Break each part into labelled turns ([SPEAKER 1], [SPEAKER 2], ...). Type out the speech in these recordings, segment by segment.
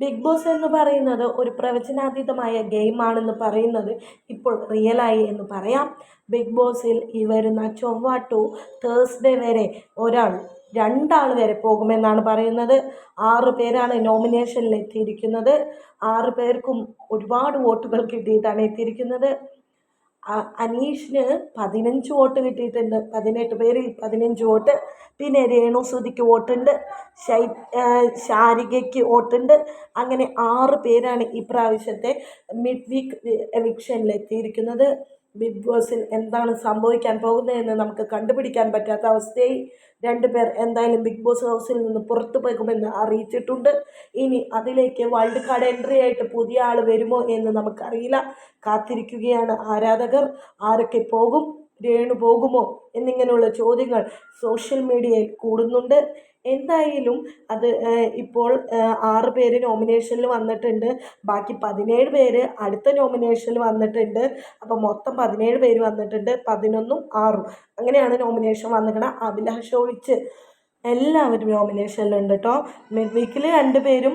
[SPEAKER 1] Big boss എന്ന് പറയുന്നത് ഒരു പ്രവചനാതീതമായ ഗെയിമാണെന്ന് പറയുന്നത് ഇപ്പോൾ റിയലായി എന്ന് പറയാം. ബിഗ് ബോസിൽ ഈ വരുന്ന ചൊവ്വ ടു തേഴ്സ്ഡേ വരെ ഒരാൾ രണ്ടാൾ വരെ പോകുമെന്നാണ് പറയുന്നത്. ആറ് പേരാണ് നോമിനേഷനിൽ എത്തിയിരിക്കുന്നത്. ആറ് പേർക്കും ഒരുപാട് വോട്ടുകൾ കിട്ടിയിട്ടാണ് എത്തിയിരിക്കുന്നത്. അനീഷിന് പതിനഞ്ച് വോട്ട് കിട്ടിയിട്ടുണ്ട്. പതിനെട്ട് പേരിൽ പതിനഞ്ച് വോട്ട്. പിന്നെ രേണു സുധിക്ക് വോട്ടുണ്ട്. ശൈ ശാരികയ്ക്ക് വോട്ടുണ്ട്. അങ്ങനെ ആറ് പേരാണ് ഇപ്രാവശ്യത്തെ മിഡ് വീക്ക് എവിക്ഷനിലെത്തിയിരിക്കുന്നത്. ബിഗ് ബോസിൽ എന്താണ് സംഭവിക്കാൻ പോകുന്നതെന്ന് നമുക്ക് കണ്ടുപിടിക്കാൻ പറ്റാത്ത അവസ്ഥയായി. രണ്ട് പേർ എന്തായാലും ബിഗ് ബോസ് ഹൗസിൽ നിന്ന് പുറത്തു പോകുമെന്ന് അറിയിച്ചിട്ടുണ്ട്. ഇനി അതിലേക്ക് വൈൽഡ് കാർഡ് എൻട്രി ആയിട്ട് പുതിയ ആൾ വരുമോ എന്ന് നമുക്കറിയില്ല. കാത്തിരിക്കുകയാണ് ആരാധകർ. ആരൊക്കെ പോകും? രേണു പോകുമോ എന്നിങ്ങനെയുള്ള ചോദ്യങ്ങൾ സോഷ്യൽ മീഡിയയിൽ കൂടുന്നുണ്ട്. എന്തായാലും അത് ഇപ്പോൾ ആറ് പേര് നോമിനേഷനിൽ വന്നിട്ടുണ്ട്. ബാക്കി പതിനേഴ് പേര് അടുത്ത നോമിനേഷനിൽ വന്നിട്ടുണ്ട്. അപ്പോൾ മൊത്തം പതിനേഴ് പേര് വന്നിട്ടുണ്ട്. പതിനൊന്നും ആറും. അങ്ങനെയാണ് നോമിനേഷൻ വന്നിരിക്കുന്നത് അഭിലാഷ് ഒഴിച്ച് എല്ലാവരും നോമിനേഷനിലുണ്ട് കേട്ടോ മിഡ് വീക്കിൽ രണ്ട് പേരും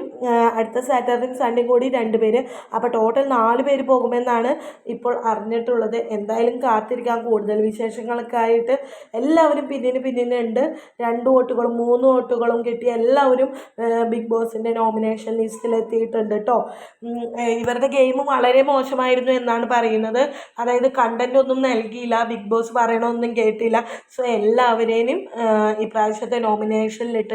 [SPEAKER 1] അടുത്ത സാറ്റർഡേ സൺഡേ കൂടി രണ്ട് പേര്. അപ്പോൾ ടോട്ടൽ നാല് പേര് പോകുമെന്നാണ് ഇപ്പോൾ അറിഞ്ഞിട്ടുള്ളത്. എന്തായാലും കാത്തിരിക്കാൻ കൂടുതൽ വിശേഷങ്ങളൊക്കെ ആയിട്ട് എല്ലാവരും പിന്നിന് പിന്നിനുണ്ട് രണ്ട് വോട്ടുകളും മൂന്ന് വോട്ടുകളും കിട്ടി എല്ലാവരും ബിഗ് ബോസിന്റെ നോമിനേഷൻ ലിസ്റ്റിൽ എത്തിയിട്ടുണ്ട് കേട്ടോ ഇവരുടെ ഗെയിം വളരെ മോശമായിരുന്നു എന്നാണ് പറയുന്നത്. അതായത് കണ്ടന്റ് ഒന്നും നൽകിയില്ല. ബിഗ് ബോസ് പറയണമൊന്നും കേട്ടില്ല. സോ എല്ലാവരെയും ഇപ്രാവശ്യത്തെ നോമിനേഷനിലിട്ട്